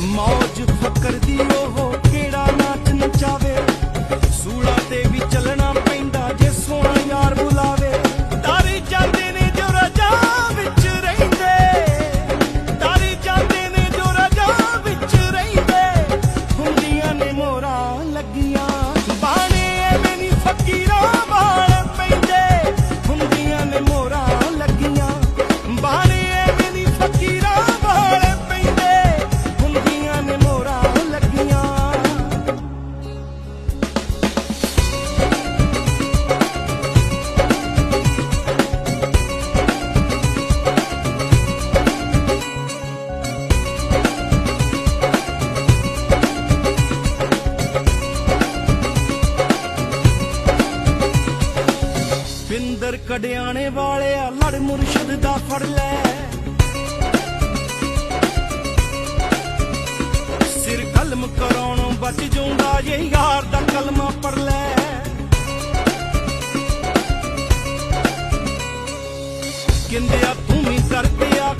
ਮੌਜ ਫਕਰ ਦੀ ਬਿੰਦਰ ਕੜਿਆਣੇ ਵਾਲਿਆ, ਲੜ ਮੁਰਸ਼ਦ ਦਾ ਫੜ ਲੈ। ਸਿਰ ਕਲਮ ਕਰਾਉਣ ਬਚ ਜੂੰਦਾ ਜੇ ਯਾਰ ਦਾ ਕਲਮਾ ਪੜ ਲੈ। ਕਿੰਦਿਆ ਤੂੰ ਵੀ ਸਰਦਿਆ